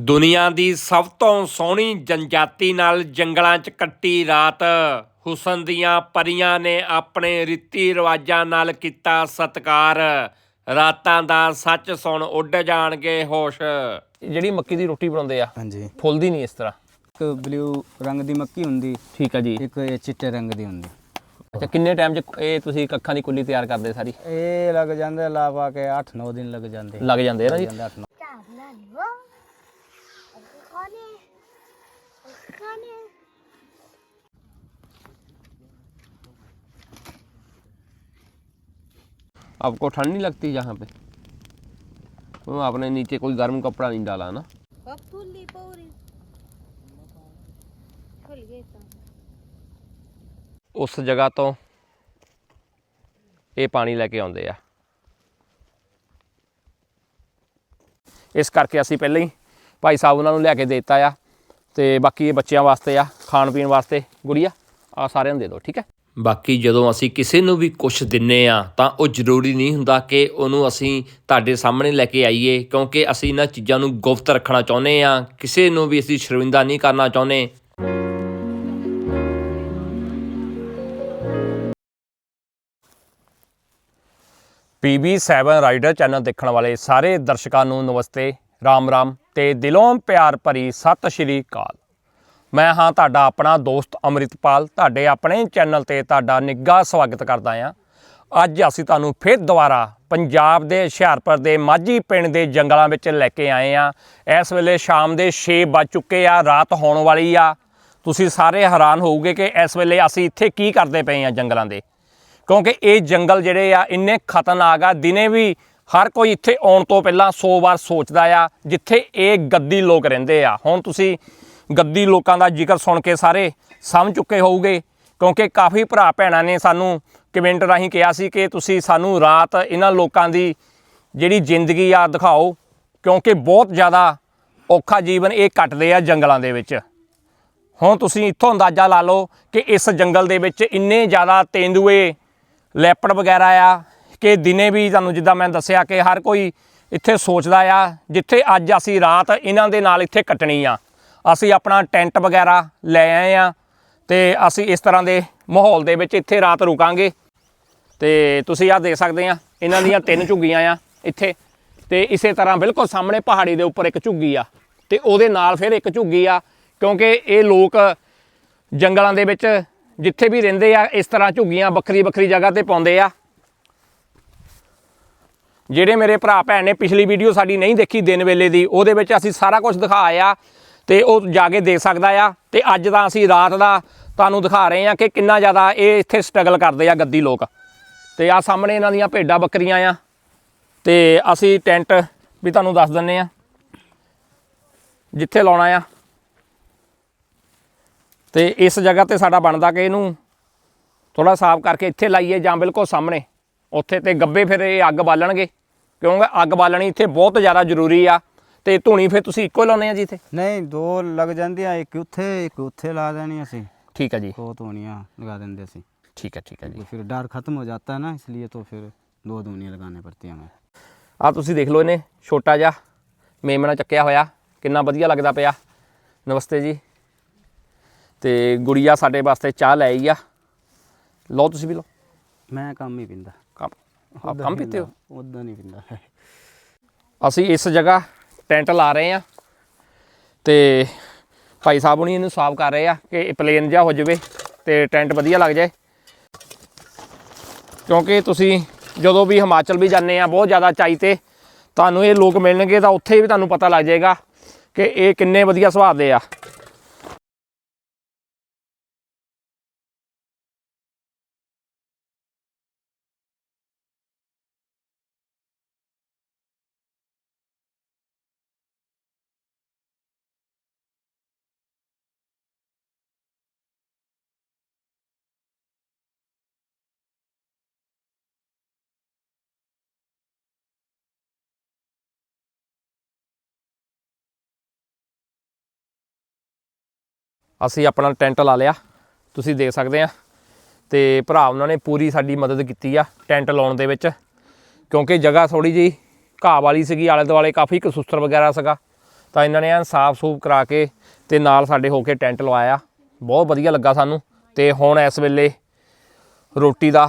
ਦੁਨੀਆ ਦੀ ਸਭ ਤੋਂ ਸੋਹਣੀ ਜਨਜਾਤੀ ਨਾਲ ਜੰਗਲਾਂ 'ਚ ਕੱਟੀ ਰਾਤ। ਹੁਸਨ ਦੀਆਂ ਪਰੀਆਂ ਨੇ ਆਪਣੇ ਰੀਤੀ ਰਿਵਾਜਾਂ ਨਾਲ ਕੀਤਾ ਸਤਕਾਰ। ਰਾਤਾਂ ਦਾ ਸੱਚ ਸੁਣ ਉੱਡ ਜਾਣਗੇ ਹੋਸ਼। ਜਿਹੜੀ ਮੱਕੀ ਦੀ ਰੋਟੀ ਬਣਾਉਂਦੇ ਆ ਹਾਂਜੀ। ਫੁੱਲਦੀ ਨਹੀਂ ਇਸ ਤਰ੍ਹਾਂ? ਇੱਕ ਬਲੂ ਰੰਗ ਦੀ ਮੱਕੀ ਹੁੰਦੀ ਠੀਕ ਆ ਜੀ। ਇੱਕ ਇਹ ਚਿੱਟੇ ਰੰਗ ਦੀ ਹੁੰਦੀ। ਅੱਛਾ ਕਿੰਨੇ ਟਾਈਮ 'ਚ ਇਹ ਤੁਸੀਂ ਕੱਖਾਂ ਦੀ ਕੁੱਲੀ ਤਿਆਰ ਕਰਦੇ ਸਾਰੀ? ਇਹ ਲੱਗ ਜਾਂਦੇ ਲਾ ਪਾ ਕੇ 8-9 ਦਿਨ ਲੱਗ ਜਾਂਦੇ। ਲੱਗ ਜਾਂਦੇ ਆ ਨਾ ਜੀ ਜਾਂਦੇ 8-9 Carnaval. Khane. Khane. आपको ठंड नहीं लगती यहाँ पे तो आपने नीचे कोई गर्म कपड़ा नहीं डाला ना Papuli pauri. खुल गए तो ਉਸ ਜਗ੍ਹਾ ਤੋਂ ਇਹ ਪਾਣੀ ਲੈ ਕੇ ਆਉਂਦੇ ਆ ਇਸ ਕਰਕੇ ਅਸੀਂ ਪਹਿਲਾਂ ਹੀ ਭਾਈ ਸਾਹਿਬ ਉਹਨਾਂ ਨੂੰ ਲਿਆ ਕੇ ਦੇ ਦਿੱਤਾ ਆ ਤੇ ਬਾਕੀ ਇਹ ਬੱਚਿਆਂ ਵਾਸਤੇ ਆ ਖਾਣ ਪੀਣ ਵਾਸਤੇ ਗੁੜੀਆ ਆ ਸਾਰਿਆਂ ਨੂੰ ਦੇ ਦਿਓ ਠੀਕ ਹੈ? ਬਾਕੀ ਜਦੋਂ ਅਸੀਂ ਕਿਸੇ ਨੂੰ ਵੀ ਕੁਝ ਦਿੰਨੇ ਆ ਤਾਂ ਉਹ ਜ਼ਰੂਰੀ ਨਹੀਂ ਹੁੰਦਾ ਕਿ ਉਹਨੂੰ ਅਸੀਂ ਤੁਹਾਡੇ ਸਾਹਮਣੇ ਲੈ ਕੇ ਆਈਏ ਕਿਉਂਕਿ ਅਸੀਂ ਇਹਨਾਂ ਚੀਜ਼ਾਂ ਨੂੰ ਗੁਪਤ ਰੱਖਣਾ ਚਾਹੁੰਦੇ ਆ ਕਿਸੇ ਨੂੰ ਵੀ ਅਸੀਂ ਸ਼ਰਮਿੰਦਾ ਨਹੀਂ ਕਰਨਾ ਚਾਹੁੰਦੇ PB7 ਰਾਈਡਰ ਚੈਨਲ ਦੇਖਣ ਵਾਲੇ ਸਾਰੇ ਦਰਸ਼ਕਾਂ ਨੂੰ ਨਮਸਤੇ। ਰਾਮ ਰਾਮ ਤੇ ਦਿਲੋਂ ਪਿਆਰ ਭਰੀ ਸਤਿ ਸ਼੍ਰੀ ਅਕਾਲ। ਮੈਂ ਹਾਂ ਤੁਹਾਡਾ ਆਪਣਾ ਦੋਸਤ ਅਮਰਿਤਪਾਲ, ਤੁਹਾਡੇ ਆਪਣੇ ਚੈਨਲ ਤੇ ਤੁਹਾਡਾ ਨਿੱਘਾ ਸਵਾਗਤ ਕਰਦਾ ਹਾਂ। ਅੱਜ ਅਸੀਂ ਤੁਹਾਨੂੰ ਫਿਰ ਦੁਬਾਰਾ ਪੰਜਾਬ ਦੇ ਹੁਸ਼ਿਆਰਪੁਰ ਦੇ ਮਾਝੀ ਪਿੰਡ ਦੇ ਜੰਗਲਾਂ ਵਿੱਚ ਲੈ ਕੇ ਆਏ ਆ ਇਸ ਵੇਲੇ ਸ਼ਾਮ ਦੇ 6 ਵੱਜ ਚੁੱਕੇ ਆ, ਰਾਤ ਹੋਣ ਵਾਲੀ ਆ। ਤੁਸੀਂ ਸਾਰੇ ਹੈਰਾਨ ਹੋਵੋਗੇ ਕਿ ਇਸ ਵੇਲੇ ਅਸੀਂ ਇੱਥੇ ਕੀ ਕਰਦੇ ਪਏ ਆ ਜੰਗਲਾਂ ਦੇ। ਕਿਉਂਕਿ ਇਹ ਜੰਗਲ ਜਿਹੜੇ ਆ, ਇੰਨੇ ਖਤਰਨਾਕ ਆ, ਦਿਨੇ ਵੀ ਹਰ ਕੋਈ ਇੱਥੇ ਆਉਣ ਤੋਂ ਪਹਿਲਾਂ 100 ਵਾਰ ਸੋਚਦਾ ਆ, ਜਿੱਥੇ ਇਹ ਗੱਦੀ ਲੋਕ ਰਹਿੰਦੇ ਆ। ਹੁਣ ਤੁਸੀਂ ਗੱਦੀ ਲੋਕਾਂ ਦਾ ਜ਼ਿਕਰ ਸੁਣ ਕੇ ਸਾਰੇ ਸਮਝ ਚੁੱਕੇ ਹੋਵੋਗੇ ਕਿਉਂਕਿ ਕਾਫੀ ਭਰਾ ਭੈਣਾਂ ਨੇ ਸਾਨੂੰ ਕਮੈਂਟ ਰਾਹੀਂ ਕਿਹਾ ਸੀ ਕਿ ਤੁਸੀਂ ਸਾਨੂੰ ਰਾਤ ਇਹਨਾਂ ਲੋਕਾਂ ਦੀ ਜਿਹੜੀ ਜ਼ਿੰਦਗੀ ਆ ਦਿਖਾਓ, ਕਿਉਂਕਿ ਬਹੁਤ ਜ਼ਿਆਦਾ ਔਖਾ ਜੀਵਨ ਇਹ ਕੱਟਦੇ ਆ ਜੰਗਲਾਂ ਦੇ ਵਿੱਚ। ਹੁਣ ਤੁਸੀਂ ਇੱਥੋਂ ਅੰਦਾਜ਼ਾ ਲਾ ਲਓ ਕਿ ਇਸ ਜੰਗਲ ਦੇ ਵਿੱਚ ਇੰਨੇ ਜ਼ਿਆਦਾ ਤੇਂਦੂਏ, ਲੈਪੜ ਵਗੈਰਾ ਆ ਕਿ ਦਿਨੇ ਵੀ ਤੁਹਾਨੂੰ ਜਿੱਦਾਂ ਮੈਂ ਦੱਸਿਆ ਕਿ ਹਰ ਕੋਈ ਇੱਥੇ ਸੋਚਦਾ ਆ, ਜਿੱਥੇ ਅੱਜ ਅਸੀਂ ਰਾਤ ਇਹਨਾਂ ਦੇ ਨਾਲ ਇੱਥੇ ਕੱਟਣੀ ਆ। ਅਸੀਂ ਆਪਣਾ ਟੈਂਟ ਵਗੈਰਾ ਲੈ ਆਏ ਆ ਤੇ ਅਸੀਂ ਇਸ ਤਰ੍ਹਾਂ ਦੇ ਮਾਹੌਲ ਦੇ ਵਿੱਚ ਇੱਥੇ ਰਾਤ ਰੁਕਾਂਗੇ। ਤੇ ਤੁਸੀਂ ਆਹ ਦੇਖ ਸਕਦੇ ਆ, ਇਹਨਾਂ ਦੀਆਂ ਤਿੰਨ ਝੁੱਗੀਆਂ ਆ ਇੱਥੇ। ਤੇ ਇਸੇ ਤਰ੍ਹਾਂ ਬਿਲਕੁਲ ਸਾਹਮਣੇ ਪਹਾੜੀ ਦੇ ਉੱਪਰ ਇੱਕ ਝੁੱਗੀ ਆ ਤੇ ਉਹਦੇ ਨਾਲ ਫਿਰ ਇੱਕ ਝੁੱਗੀ ਆ, ਕਿਉਂਕਿ ਇਹ ਲੋਕ ਜੰਗਲਾਂ ਦੇ ਵਿੱਚ ਜਿੱਥੇ ਵੀ ਰਹਿੰਦੇ ਆ, ਇਸ ਤਰ੍ਹਾਂ ਝੁੱਗੀਆਂ ਵੱਖਰੀ ਵੱਖਰੀ ਜਗ੍ਹਾ ਤੇ ਪਾਉਂਦੇ ਆ। ਜਿਹੜੇ ਮੇਰੇ ਭਰਾ ਭੈਣ ਨੇ ਪਿਛਲੀ ਵੀਡੀਓ ਸਾਡੀ ਨਹੀਂ ਦੇਖੀ ਦਿਨ ਵੇਲੇ ਦੀ, ਉਹਦੇ ਵਿੱਚ ਅਸੀਂ ਸਾਰਾ ਕੁਝ ਦਿਖਾਇਆ ਤੇ ਉਹ ਜਾ ਕੇ ਦੇਖ ਸਕਦਾ ਆ। ਤੇ ਅੱਜ ਤਾਂ ਅਸੀਂ ਰਾਤ ਦਾ ਤੁਹਾਨੂੰ ਦਿਖਾ ਰਹੇ ਆ ਕਿ ਕਿੰਨਾ ਜ਼ਿਆਦਾ ਇਹ ਇੱਥੇ ਸਟਰਗਲ ਕਰਦੇ ਆ ਗੱਦੀ ਲੋਕ। ਤੇ ਆ ਸਾਹਮਣੇ ਇਹਨਾਂ ਦੀਆਂ ਭੇਡਾਂ ਬੱਕਰੀਆਂ ਆ। ਤੇ ਅਸੀਂ ਟੈਂਟ ਵੀ ਤੁਹਾਨੂੰ ਦੱਸ ਦਿੰਨੇ ਆ ਜਿੱਥੇ ਲਾਉਣਾ ਆ। ਤੇ ਇਸ ਜਗ੍ਹਾ ਤੇ ਸਾਡਾ ਬਣਦਾ ਕਿ ਇਹਨੂੰ ਥੋੜਾ ਸਾਫ਼ ਕਰਕੇ ਇੱਥੇ ਲਾਈਏ ਜਾਂ ਬਿਲਕੁਲ ਸਾਹਮਣੇ। ਉੱਥੇ ਤੇ ਗੱਬੇ ਫਿਰ ਇਹ ਅੱਗ ਬਾਲਣਗੇ ਕਿਉਂਕਿ ਅੱਗ ਬਾਲਣੀ ਇੱਥੇ ਬਹੁਤ ਜ਼ਿਆਦਾ ਜ਼ਰੂਰੀ ਆ ਤੇ ਧੂਣੀ ਫਿਰ ਤੁਸੀਂ ਇੱਕੋ ਲਾਉਨੇ ਆ ਜੀ ਇੱਥੇ ਨਹੀਂ ਦੋ ਲੱਗ ਜਾਂਦੀਆਂ ਇੱਕ ਉੱਥੇ ਇੱਕ ਉੱਥੇ ਲਾ ਦੇਣੀ ਅਸੀਂ ਠੀਕ ਹੈ ਜੀ ਦੋ ਧੂਣੀਆਂ ਲਗਾ ਦਿੰਦੇ ਅਸੀਂ ਠੀਕ ਹੈ ਠੀਕ ਹੈ ਜੀ तो फिर डर खत्म हो जाता है ना इसलिए तो फिर दो धूनियाँ लगाने पड़ती हैं हमें ਆ ਤੁਸੀਂ ਦੇਖ ਲਓ ਇਹਨੇ ਛੋਟਾ ਜਿਹਾ ਮੇਮਣਾ ਚੱਕਿਆ ਹੋਇਆ ਕਿੰਨਾ ਵਧੀਆ ਲੱਗਦਾ ਪਿਆ ਨਮਸਤੇ ਜੀ ਤੇ ਗੁੜੀਆ ਸਾਡੇ ਵਾਸਤੇ ਚਾਹ ਲੈ ਆਈ ਆ ਲਓ ਤੁਸੀਂ ਵੀ ਲਓ मैं कम ही पींदा ਕੰਮ ਆਪ ਕੰਮ ਪੀਤੇ ਹੋ? ਉਦਾਂ ਨਹੀਂ ਪੀਂਦਾ। ਅਸੀਂ ਇਸ ਜਗ੍ਹਾ ਟੈਂਟ ਲਾ ਰਹੇ ਆ ਤੇ ਭਾਈ ਸਾਹਿਬ ਹੁਣੀ ਇਹਨੂੰ ਸਾਫ਼ ਕਰ ਰਹੇ ਆ ਕਿ ਇਹ ਪਲੇਨ ਜਾ ਹੋ ਜਾਵੇ ਤੇ ਟੈਂਟ ਵਧੀਆ ਲੱਗ ਜਾਏ। ਕਿਉਂਕਿ ਤੁਸੀਂ ਜਦੋਂ ਵੀ ਹਿਮਾਚਲ ਵੀ ਜਾਂਦੇ ਆ ਬਹੁਤ ਜ਼ਿਆਦਾ ਚਾਈ ਤੇ ਤੁਹਾਨੂੰ ਇਹ ਲੋਕ ਮਿਲਣਗੇ ਤਾਂ ਉੱਥੇ ਵੀ ਤੁਹਾਨੂੰ ਪਤਾ ਲੱਗ ਜਾਏਗਾ ਕਿ ਇਹ ਕਿੰਨੇ ਵਧੀਆ ਸੁਭਾਅ ਦੇ ਆ। ਅਸੀਂ ਆਪਣਾ ਟੈਂਟ ਲਾ ਲਿਆ, ਤੁਸੀਂ ਦੇਖ ਸਕਦੇ ਆ। ਤੇ ਭਰਾ ਉਹਨਾਂ ਨੇ ਪੂਰੀ ਸਾਡੀ ਮਦਦ ਕੀਤੀ ਆ ਟੈਂਟ ਲਾਉਣ ਦੇ ਵਿੱਚ, ਕਿਉਂਕਿ ਜਗ੍ਹਾ ਥੋੜੀ ਜਿਹੀ ਘਾਹ ਵਾਲੀ ਸੀਗੀ ਆਲੇ ਦੁਆਲੇ ਕਾਫੀ ਕਸੂਸਰ ਵਗੈਰਾ ਸੀਗਾ। ਤਾਂ ਇਹਨਾਂ ਨੇ ਐਨ ਸਾਫ਼ ਸੂਫ ਕਰਾ ਕੇ ਤੇ ਨਾਲ ਸਾਡੇ ਹੋ ਕੇ ਟੈਂਟ ਲਵਾਇਆ। ਬਹੁਤ ਵਧੀਆ ਲੱਗਾ ਸਾਨੂੰ। ਤੇ ਹੁਣ ਇਸ ਵੇਲੇ ਰੋਟੀ ਦਾ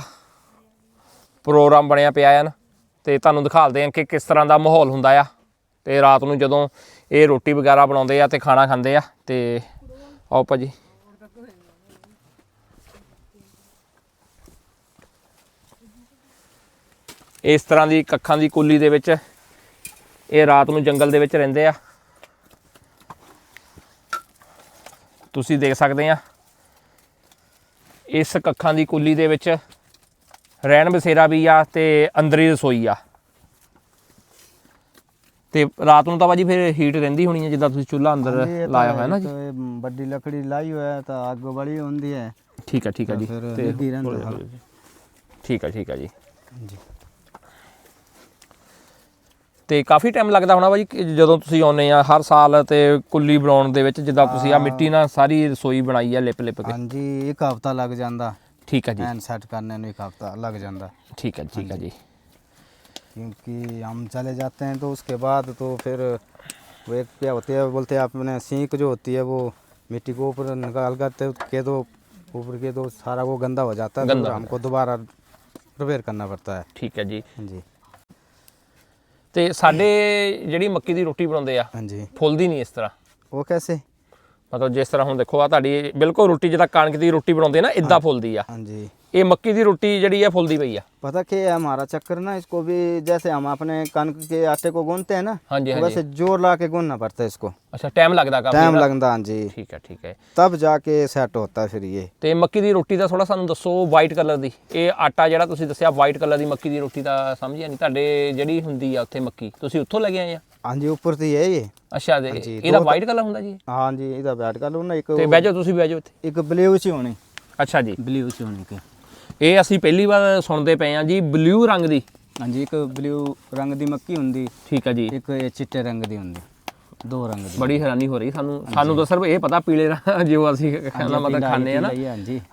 ਪ੍ਰੋਗਰਾਮ ਬਣਿਆ ਪਿਆ ਹੈ ਨਾ। ਤੇ ਤੁਹਾਨੂੰ ਦਿਖਾਲਦੇ ਹਾਂ ਕਿ ਕਿਸ ਤਰ੍ਹਾਂ ਦਾ ਮਾਹੌਲ ਹੁੰਦਾ ਆ। ਤੇ ਰਾਤ ਨੂੰ ਜਦੋਂ ਇਹ ਰੋਟੀ ਵਗੈਰਾ ਬਣਾਉਂਦੇ ਆ ਤੇ ਖਾਣਾ ਖਾਂਦੇ ਆ ਤੇ ਆਓ ਭਾਜੀ। ਇਸ ਤਰ੍ਹਾਂ ਦੀ ਕੱਖਾਂ ਦੀ ਕੁੱਲੀ ਦੇ ਵਿੱਚ ਇਹ ਰਾਤ ਨੂੰ ਜੰਗਲ ਦੇ ਵਿੱਚ ਰਹਿੰਦੇ ਆ। ਤੁਸੀਂ ਦੇਖ ਸਕਦੇ ਆ। ਇਸ ਕੱਖਾਂ ਦੀ ਕੁੱਲੀ ਦੇ ਵਿੱਚ ਰਹਿਣ ਬਸੇਰਾ ਵੀ ਆ ਤੇ ਅੰਦਰੀ ਰਸੋਈ ਆ। ਤੇ ਰਾਤ ਨੂੰ ਤਾਂ ਬਾਜੀ ਫਿਰ ਹੀਟ ਰਹਿੰਦੀ ਹੋਣੀ ਹੈ ਜਿੱਦਾਂ ਤੁਸੀਂ ਚੁੱਲ੍ਹਾ ਅੰਦਰ ਲਾਇਆ ਹੋਇਆ ਨਾ ਜੀ ਵੱਡੀ ਲੱਕੜੀ ਲਾਈ ਹੋਇਆ ਤਾਂ ਅੱਗ ਬੜੀ ਹੁੰਦੀ ਹੈ। ਠੀਕ ਹੈ ਠੀਕ ਹੈ ਜੀ। ਤੇ ਠੀਕ ਹੈ ਠੀਕ ਹੈ ਜੀ। ਜੀ ਤੇ ਕਾਫੀ ਟਾਈਮ ਲੱਗਦਾ ਹੋਣਾ ਬਾਜੀ ਜਦੋਂ ਤੁਸੀਂ ਆਉਨੇ ਆ ਹਰ ਸਾਲ ਤੇ ਕੁੱਲੀ ਬਣਾਉਣ ਦੇ ਵਿੱਚ ਜਿੱਦਾਂ ਤੁਸੀਂ ਆ ਮਿੱਟੀ ਨਾਲ ਸਾਰੀ ਰਸੋਈ ਬਣਾਈ ਆ ਲਿਪ ਲਿਪ ਕੇ? ਹਾਂਜੀ ਇੱਕ ਹਫਤਾ ਲੱਗ ਜਾਂਦਾ। ਠੀਕ ਹੈ ਜੀ। ਐਨ ਸੈੱਟ ਕਰਨੇ ਨੂੰ ਇੱਕ ਹਫਤਾ ਲੱਗ ਜਾਂਦਾ। ਠੀਕ ਹੈ ਠੀਕ ਹੈ ਜੀ। क्योंकि हम चले जाते हैं तो उसके बाद तो फिर वो एक क्या होती है बोलते हैं अपने सीख जो होती है वो मिट्टी को ऊपर निकाल करते के तो ऊपर के तो सारा वो गंदा हो जाता है गंदा तो हो हमको दोबारा रिपेयर करना पड़ता है ਠੀਕ ਹੈ ਜੀ हाँ जी ਤੇ ਸਾਡੇ ਜਿਹੜੀ ਮੱਕੀ ਦੀ ਰੋਟੀ ਬਣਾਉਂਦੇ ਆ हाँ जी ਫੁੱਲਦੀ ਨਹੀਂ ਇਸ ਤਰ੍ਹਾਂ वो कैसे ਮਤਲਬ ਜਿਸ ਤਰ੍ਹਾਂ ਹੁਣ ਦੇਖੋ ਆ ਤੁਹਾਡੀ ਬਿਲਕੁਲ ਰੋਟੀ ਜਿੱਦਾਂ ਕਣਕ ਦੀ ਰੋਟੀ ਬਣਾਉਂਦੇ ਨਾ ਇਦਾਂ ਫੁੱਲਦੀ ਆ हाँ जी ਇਹ ਮੱਕੀ ਦੀ ਰੋਟੀ ਜਿਹੜੀ ਆ ਫੁੱਲਦੀ ਪਈ ਆ पता क्या है हमारा चक्कर ना इसको भी जैसे हम अपने कनक के आटे को गूंथते हैं ना हाँ जी, हाँ वैसे जोर ला के गूंथना पड़ता है इसको ਅੱਛਾ ਟਾਈਮ ਲੱਗਦਾ ਕਾਫੀ टाइम ਇਹਦਾ? लगता हाँ जी ਠੀਕ ਹੈ ਠੀਕ ਹੈ तब जाके सेट होता है फिर ये ਤੇ ਮੱਕੀ ਦੀ ਰੋਟੀ ਦਾ ਥੋੜਾ ਸਾਨੂੰ ਦੱਸੋ ਵਾਈਟ ਕਲਰ ਦੀ ਇਹ ਆਟਾ ਜਿਹੜਾ ਤੁਸੀਂ ਦੱਸਿਆ ਵਾਈਟ ਕਲਰ ਦੀ ਮੱਕੀ ਦੀ ਰੋਟੀ ਦਾ ਸਮਝਿਆ ਨਹੀਂ ਤੁਹਾਡੇ ਜਿਹੜੀ ਹੁੰਦੀ ਆ ਉੱਥੇ ਮੱਕੀ ਤੁਸੀਂ ਉੱਥੋਂ ਲੈ ਕੇ ਆਏ ਆ ਹਾਂਜੀ ਉੱਪਰ ਤੇ ਹੀ ਹੈ ਇਹ। ਅੱਛਾ ਜੀ ਹਾਂਜੀ, ਇਹਦਾ ਵਾਈਟ ਕਲਰ ਹੁੰਦਾ ਜੀ? ਹਾਂਜੀ ਇਹਦਾ ਬੈਟ ਕਰ ਲਓ ਇੱਕ ਤੇ ਬਹਿ ਜਾਓ ਤੁਸੀਂ ਬਹਿ ਜਾਓ ਇੱਥੇ। ਇੱਕ ਬਲੇਵ ਚ ਹੋਣੀ। ਅੱਛਾ ਜੀ। ਬਲੇਵ ਚ ਹੋਣੀ ਕਿ ਇਹ ਅਸੀਂ ਪਹਿਲੀ ਵਾਰ ਸੁਣਦੇ ਪਏ ਹਾਂ ਜੀ ਬਲੂ ਰੰਗ ਦੀ। ਹਾਂਜੀ ਇੱਕ ਬਲੂ ਰੰਗ ਦੀ ਮੱਕੀ ਹੁੰਦੀ। ਠੀਕ ਆ ਜੀ। ਇੱਕ ਇਹ ਚਿੱਟੇ ਰੰਗ ਦੀ ਹੁੰਦੀ। ਦੋ ਰੰਗ ਦੀ। ਬੜੀ ਹੈਰਾਨੀ ਹੋ ਰਹੀ ਸਾਨੂੰ। ਸਾਨੂੰ ਤਾਂ ਸਿਰਫ ਇਹ ਪਤਾ ਪੀਲੇ ਰੰਗ ਜੋ ਅਸੀਂ ਖਾਣਾ ਮਤਲਬ ਖਾਂਦੇ ਆ ਨਾ।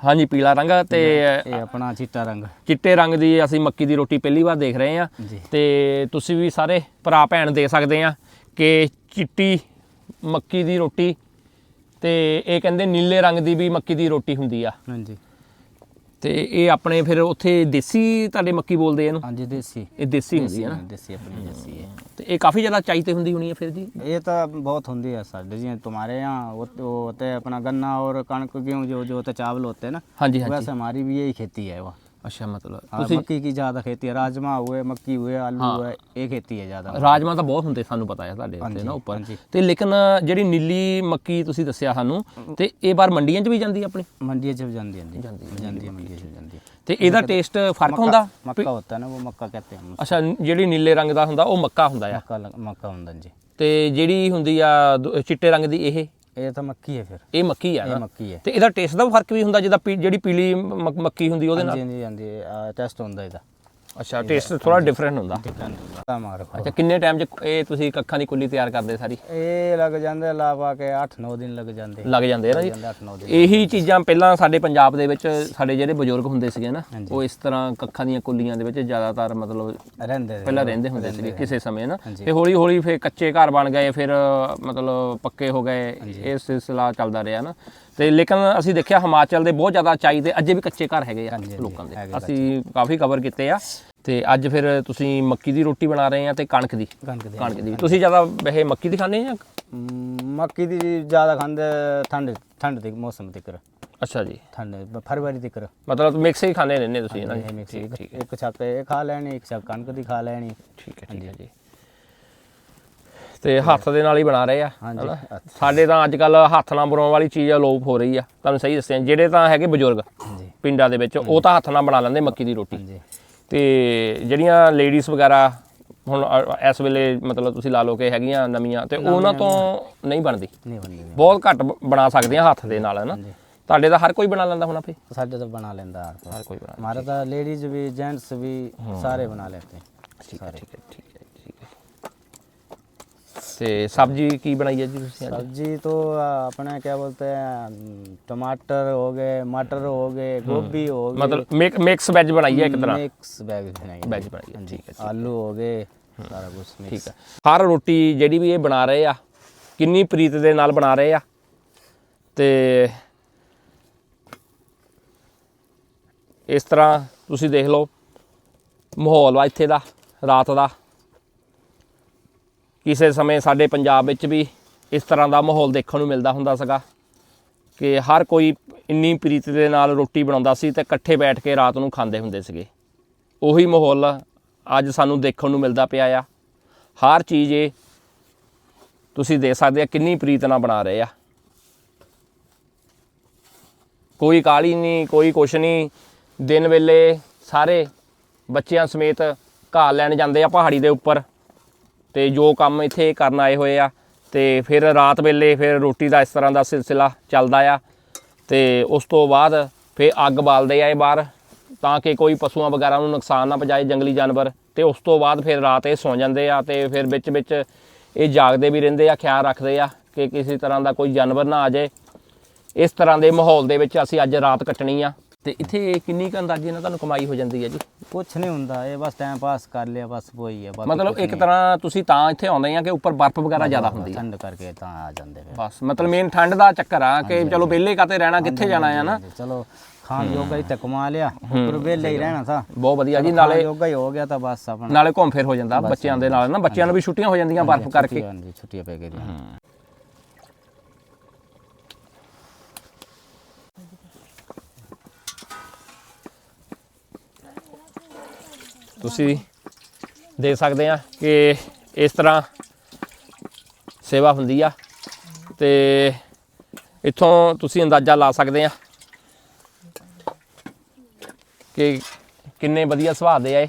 ਹਾਂਜੀ। ਪੀਲਾ ਰੰਗ ਤੇ ਇਹ ਆਪਣਾ ਚਿੱਟਾ ਰੰਗ। ਚਿੱਟੇ ਰੰਗ ਦੀ ਅਸੀਂ ਮੱਕੀ ਦੀ ਰੋਟੀ ਪਹਿਲੀ ਵਾਰ ਦੇਖ ਰਹੇ ਆ। ਤੇ ਤੁਸੀਂ ਵੀ ਸਾਰੇ ਭਰਾ ਭੈਣ ਦੇ ਸਕਦੇ ਆ ਕਿ ਚਿੱਟੀ ਮੱਕੀ ਦੀ ਰੋਟੀ ਤੇ ਇਹ ਕਹਿੰਦੇ ਨੀਲੇ ਰੰਗ ਦੀ ਵੀ ਮੱਕੀ ਦੀ ਰੋਟੀ ਹੁੰਦੀ ਆ। ਹਾਂਜੀ। ਤੇ ਇਹ ਆਪਣੇ ਫਿਰ ਉੱਥੇ ਦੇਸੀ ਤੁਹਾਡੇ ਮੱਕੀ ਬੋਲਦੇ ਆ ਇਹਨੂੰ हाँ जी देसी ਇਹ ਦੇਸੀ ਹੁੰਦੀ देसी ਹੈ ਨਾ हाँ, देसी अपनी देसी है ਤੇ ਇਹ ਕਾਫੀ ਜ਼ਿਆਦਾ ਚਾਈ ਤੇ ਹੁੰਦੀ ਹੋਣੀ ਹੈ ਫਿਰ ਜੀ ये तो बहुत होती है सर जी तुम्हारे यहाँ वो वो होते हैं अपना गन्ना और कणक गेहूँ जो जो होते हैं, चावल होते हैं ना ਹਾਂਜੀ ਹਾਂਜੀ वैसे हमारी भी यही खेती है वो ਅੱਛਾ ਮਤਲਬ हाँ, ਤੁਸੀਂ मक्की की ज़्यादा खेती है राजमा हुए मक्की हुए आलू हुए ये खेती है ज़्यादा ਰਾਜਮਾ ਤਾਂ ਬਹੁਤ ਹੁੰਦੇ ਸਾਨੂੰ ਪਤਾ ਹੈ ਤੁਹਾਡੇ ਉੱਤੇ ਹਾਂਜੀ, ਨਾ ਉੱਪਰ ਹਾਂਜੀ। ਤੇ ਲੇਕਿਨ ਜਿਹੜੀ ਨੀਲੀ ਮੱਕੀ ਤੁਸੀਂ ਦੱਸਿਆ ਸਾਨੂੰ ਤੇ ਇਹ ਬਾਰ ਮੰਡੀਆਂ 'ਚ ਵੀ ਜਾਂਦੀ ਆਪਣੀ मंडी जब जाती है ਜਾਂਦੀ जाती जाती है मंडी जब जाती है ਤੇ ਇਹਦਾ ਟੇਸਟ ਫਰਕ ਹੁੰਦਾ मक्का होता है ना वो मक्का कहते हैं हम ਅੱਛਾ ਜਿਹੜੀ ਨੀਲੇ ਰੰਗ ਦਾ ਹੁੰਦਾ ਉਹ ਮੱਕਾ ਹੁੰਦਾ ਆ मक्का लग- मक्का होता जी ਤੇ ਜਿਹੜੀ ਹੁੰਦੀ ਆ ਦ- ਚਿੱਟੇ ਰੰਗ ਦੀ ਇਹ ਇਹ ਤਾਂ ਮੱਕੀ ਹੈ ਫਿਰ। ਇਹ ਮੱਕੀ ਆ ਇਹ ਮੱਕੀ ਹੈ। ਤੇ ਇਹਦਾ ਟੇਸਟ ਦਾ ਫ਼ਰਕ ਵੀ ਹੁੰਦਾ ਜਿਹਦਾ ਜਿਹੜੀ ਪੀਲੀ ਮੱਕੀ ਹੁੰਦੀ ਉਹਦੇ ਨਾਲ? ਹਾਂਜੀ ਹਾਂਜੀ। ਟੈਸਟ ਹੁੰਦਾ ਇਹਦਾ। ਅੱਛਾ ਟੇਸਟ ਥੋੜਾ ਡਿਫਰੈਂਟ ਹੁੰਦਾ। ਅੱਛਾ ਕਿੰਨੇ ਟਾਈਮ ਚ ਇਹ ਤੁਸੀਂ ਕੱਖਾਂ ਦੀ ਕੁੱਲੀ ਤਿਆਰ ਕਰਦੇ ਸਾਰੀ? ਇਹ ਲੱਗ ਜਾਂਦੇ ਲਾ ਪਾ ਕੇ 8-9 ਦਿਨ ਲੱਗ ਜਾਂਦੇ ਲੱਗ ਜਾਂਦੇ ਨਾ ਜੀ। ਇਹੀ ਚੀਜ਼ਾਂ ਪਹਿਲਾਂ ਸਾਡੇ ਪੰਜਾਬ ਦੇ ਵਿੱਚ ਸਾਡੇ ਜਿਹੜੇ ਬਜ਼ੁਰਗ ਹੁੰਦੇ ਸੀਗੇ ਨਾ ਉਹ ਇਸ ਤਰ੍ਹਾਂ ਕੱਖਾਂ ਦੀਆਂ ਕੁੱਲੀਆਂ ਦੇ ਵਿੱਚ ਜ਼ਿਆਦਾਤਰ ਮਤਲਬ ਰਹਿੰਦੇ ਪਹਿਲਾਂ ਰਹਿੰਦੇ ਹੁੰਦੇ ਸੀ। ਕਿਸੇ ਸਮੇਂ ਨਾ। ਤੇ ਹੌਲੀ ਹੌਲੀ ਫਿਰ ਕੱਚੇ ਘਰ ਬਣ ਗਏ ਫਿਰ ਮਤਲਬ ਪੱਕੇ ਹੋ ਗਏ। ਇਹ ਸਿਲਸਿਲਾ ਚੱਲਦਾ ਰਿਹਾ ਨਾ। ਤੇ ਲੇਕਿਨ ਅਸੀਂ ਦੇਖਿਆ ਹਿਮਾਚਲ ਦੇ ਬਹੁਤ ਜ਼ਿਆਦਾ ਚਾਈ ਤੇ ਅਜੇ ਵੀ ਕੱਚੇ ਘਰ ਹੈਗੇ ਆ ਲੋਕਾਂ ਦੇ। ਅਸੀਂ ਕਾਫੀ ਕਵਰ ਕੀਤੇ ਆ। ਤੇ ਅੱਜ ਫਿਰ ਤੁਸੀਂ ਮੱਕੀ ਦੀ ਰੋਟੀ ਬਣਾ ਰਹੇ ਆ ਤੇ ਕਣਕ ਦੀ? ਕਣਕ ਦੀ ਤੁਸੀਂ ਜ਼ਿਆਦਾ ਇਹ ਮੱਕੀ ਦੀ ਖਾਂਦੇ ਜਾਂ? ਮੱਕੀ ਦੀ ਜ਼ਿਆਦਾ ਖਾਂਦੇ ਠੰਡ ਠੰਡ ਦੇ ਮੌਸਮ ਤੱਕ। ਅੱਛਾ ਜੀ। ਠੰਡ ਫਰਵਰੀ ਤੱਕ। ਮਤਲਬ ਮਿਕਸ ਹੀ ਖਾਂਦੇ ਰਹਿੰਦੇ ਤੁਸੀਂ ਨਾ ਠੀਕ ਇੱਕ ਛੱਪ ਖਾ ਲੈਣੀ ਇੱਕ ਛੱਪ ਕਣਕ ਦੀ ਖਾ ਲੈਣੀ। ਠੀਕ ਹੈ ਠੀਕ ਹੈ ਤੇ ਹੱਥ ਦੇ ਨਾਲ ਹੀ ਬਣਾ ਰਹੇ ਆ ਹਨਾ? ਸਾਡੇ ਤਾਂ ਅੱਜ ਕੱਲ ਹੱਥ ਨਾਲ ਬਣਾਉਣ ਵਾਲੀ ਚੀਜ਼ ਅਲੋਪ ਹੋ ਰਹੀ ਆ। ਤੁਹਾਨੂੰ ਸਹੀ ਦੱਸਿਆ ਜਿਹੜੇ ਤਾਂ ਹੈਗੇ ਬਜ਼ੁਰਗ ਪਿੰਡਾਂ ਦੇ ਵਿੱਚ ਉਹ ਤਾਂ ਹੱਥ ਨਾਲ ਬਣਾ ਲੈਂਦੇ ਮੱਕੀ ਦੀ ਰੋਟੀ। ਤੇ ਜਿਹੜੀਆਂ ਲੇਡੀਜ਼ ਵਗੈਰਾ ਹੁਣ ਅ- ਇਸ ਵੇਲੇ ਮਤਲਬ ਤੁਸੀਂ ਲਾ ਲਓ ਕਿ ਹੈਗੀਆਂ ਨਵੀਆਂ ਤੇ ਉਹਨਾਂ ਤੋਂ ਨਹੀਂ ਬਣਦੀ ਨਹੀਂ ਬਣਦੀ ਬਹੁਤ ਘੱਟ ਬ- ਬਣਾ ਸਕਦੀਆਂ ਹੱਥ ਦੇ ਨਾਲ ਹਨਾ ਤੁਹਾਡੇ ਤਾਂ ਹਰ ਕੋਈ ਬਣਾ ਲੈਂਦਾ ਹੁਣ ਆਪੇ ਸਾਡੇ ਤਾਂ ਬਣਾ ਲੈਂਦਾ ਹਰ ਕੋਈ। ਹਰ ਕੋਈ ਬਣਾ हमारे तो लेडीज भी जेंट्स भी सारे बना लेते हैं ਠੀਕ ਹੈ ਠੀਕ ਹੈ ਠੀਕ ਹੈ ਠੀਕ ਹੈ ਤੇ ਸਬਜ਼ੀ ਕੀ ਬਣਾਈ ਹੈ ਜੀ ਤੁਸੀਂ ਅੱਜ सब्जी तो आ, अपने क्या बोलते हैं हम्म, टमाटर हो गए मटर हो गए गोभी हो गई ਮਤਲਬ ਮਿਕ ਮਿਕਸ ਵੈਜ ਬਣਾਈ ਹੈ ਇੱਕ ਤਰ੍ਹਾਂ मिक्स बैग बनाई ਵੈਜ ਬਣਾਈ ਹੈ ਠੀਕ ਹੈ आलू हो गए सारा कुछ ਠੀਕ मिक्स ਹੈ ਹਰ ਰੋਟੀ ਜਿਹੜੀ ਵੀ ਇਹ ਬਣਾ ਰਹੇ ਆ ਕਿੰਨੀ ਪ੍ਰੀਤ ਦੇ ਨਾਲ ਬਣਾ ਰਹੇ ਆ ਤੇ ਇਸ ਤਰ੍ਹਾਂ ਤੁਸੀਂ ਦੇਖ ਲਓ ਮਾਹੌਲ ਵਾ ਇੱਥੇ ਦਾ ਰਾਤ ਦਾ ਕਿਸੇ ਸਮੇਂ ਸਾਡੇ ਪੰਜਾਬ ਵਿੱਚ ਵੀ ਇਸ ਤਰ੍ਹਾਂ ਦਾ ਮਾਹੌਲ ਦੇਖਣ ਨੂੰ ਮਿਲਦਾ ਹੁੰਦਾ ਸੀਗਾ ਕਿ ਹਰ ਕੋਈ ਇੰਨੀ ਪ੍ਰੀਤ ਦੇ ਨਾਲ ਰੋਟੀ ਬਣਾਉਂਦਾ ਸੀ ਤੇ ਇਕੱਠੇ ਬੈਠ ਕੇ ਰਾਤ ਨੂੰ ਖਾਂਦੇ ਹੁੰਦੇ ਸੀਗੇ। ਉਹੀ ਮਾਹੌਲ ਅੱਜ ਸਾਨੂੰ ਦੇਖਣ ਨੂੰ ਮਿਲਦਾ ਪਿਆ ਆ। ਹਰ ਚੀਜ਼ ਇਹ ਤੁਸੀਂ ਦੇਖ ਸਕਦੇ ਆ ਕਿੰਨੀ ਪ੍ਰੀਤ ਨਾਲ ਬਣਾ ਰਹੇ ਆ। ਕੋਈ ਕਾਲੀ ਨਹੀਂ, ਕੋਈ ਕੁਛ ਨਹੀਂ। ਦਿਨ ਵੇਲੇ ਸਾਰੇ ਬੱਚਿਆਂ ਸਮੇਤ ਘਾਹ ਲੈਣ ਜਾਂਦੇ ਆ ਪਹਾੜੀ ਦੇ ਉੱਪਰ। ਤੇ ਜੋ ਕੰਮ ਇੱਥੇ ਕਰਨ ਆਏ ਹੋਏ ਆ, ਤੇ ਫਿਰ ਰਾਤ ਵੇਲੇ ਫਿਰ ਰੋਟੀ ਦਾ ਇਸ ਤਰ੍ਹਾਂ ਦਾ ਸਿਲਸਿਲਾ ਚੱਲਦਾ ਆ। ਤੇ ਉਸ ਤੋਂ ਬਾਅਦ ਫਿਰ ਅੱਗ ਬਾਲਦੇ ਆ ਇਹ ਬਾਹਰ, ਤਾਂ ਕਿ ਕੋਈ ਪਸ਼ੂਆਂ ਵਗੈਰਾ ਨੂੰ ਨੁਕਸਾਨ ਨਾ ਪਹੁੰਚਾਏ ਜੰਗਲੀ ਜਾਨਵਰ। ਤੇ ਉਸ ਤੋਂ ਬਾਅਦ ਫਿਰ ਰਾਤ ਇਹ ਸੌਂ ਜਾਂਦੇ ਆ ਤੇ ਫਿਰ ਵਿੱਚ ਵਿੱਚ ਇਹ ਜਾਗਦੇ ਵੀ ਰਹਿੰਦੇ ਆ, ਖਿਆਲ ਰੱਖਦੇ ਆ ਕਿ ਕਿਸੇ ਤਰ੍ਹਾਂ ਦਾ ਕੋਈ ਜਾਨਵਰ ਨਾ ਆ ਜਾਏ। ਇਸ ਤਰ੍ਹਾਂ ਦੇ ਮਾਹੌਲ ਦੇ ਵਿੱਚ ਅਸੀਂ ਅੱਜ ਰਾਤ ਕੱਟਣੀ ਆ। ਤੇ ਇੱਥੇ ਕਿੰਨੀ ਕੁ ਅੰਦਾਜ਼ੇ ਨਾਲ ਤੁਹਾਨੂੰ ਕਮਾਈ ਹੋ ਜਾਂਦੀ ਹੈ ਜੀ? ਕੁਛ ਨਹੀਂ ਹੁੰਦਾ ਇਹ ਬਸ ਟਾਈਮ ਪਾਸ ਕਰ ਲਿਆ ਬਸ ਹੋਈ ਹੈ ਮਤਲਬ ਇੱਕ ਤਰ੍ਹਾਂ ਤੁਸੀਂ ਤਾਂ ਇੱਥੇ ਆਉਂਦੇ ਆ ਕਿ ਉੱਪਰ ਬਰਫ਼ ਵਗੈਰਾ ਜ਼ਿਆਦਾ ਹੁੰਦੀ ਹੈ? ਠੰਡ ਕਰਕੇ ਤਾਂ ਆ ਜਾਂਦੇ ਫਿਰ। ਬਸ ਮਤਲਬ ਮੇਨ ਠੰਡ ਦਾ ਚੱਕਰ ਆ ਕਿ ਚਲੋ ਵਿਹਲੇ ਕਾਤੇ ਰਹਿਣਾ ਕਿੱਥੇ ਜਾਣਾ ਆ ਨਾ? ਚਲੋ ਖਾਣ ਯੋਗਾ ਹੀ ਤਾਂ ਕਮਾ ਲਿਆ ਉੱਪਰ ਵੇਲੇ ਹੀ ਰਹਿਣਾ ਤਾਂ। ਬਹੁਤ ਵਧੀਆ ਜੀ ਨਾਲੇ ਨਾਲੇ ਹੀ ਹੋ ਗਿਆ ਤਾਂ ਬਸ ਆਪਣਾ। ਨਾਲੇ ਘੁੰਮ ਫਿਰ ਹੋ ਜਾਂਦਾ ਬੱਚਿਆਂ ਦੇ ਨਾਲ ਨਾ ਬੱਚਿਆਂ ਨੂੰ ਵੀ ਛੁੱਟੀਆਂ ਹੋ ਜਾਂਦੀਆਂ ਬਰਫ਼ ਕਰਕੇ। ਹਾਂਜੀ ਛੁੱਟੀਆਂ ਪੈ ਗਈਆਂ। ਤੁਸੀਂ ਦੇਖ ਸਕਦੇ ਆ ਕਿ ਇਸ ਤਰ੍ਹਾਂ ਸੇਵਾ ਹੁੰਦੀ ਆ ਤੇ ਇੱਥੋਂ ਤੁਸੀਂ ਅੰਦਾਜ਼ਾ ਲਾ ਸਕਦੇ ਆ ਕਿ ਕਿੰਨੇ ਵਧੀਆ ਸੁਭਾਅ ਦੇ ਆ ਇਹ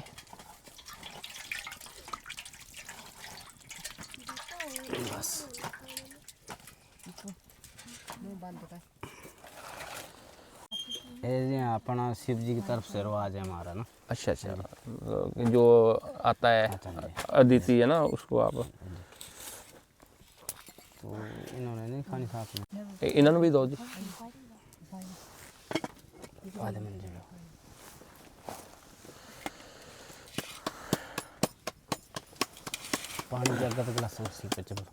ये जी अपना शिव जी की तरफ से रिवाज है हमारा ना अच्छा अच्छा। हाँ जो। आता है अच्छा, हाँ अदिति है ना उसको आप हाँ तो इन्होंने नहीं खानी साथ में? इन्होंने भी दो जी। आधे मिनट पानी के अगर तो गिलास उसी पे चलो।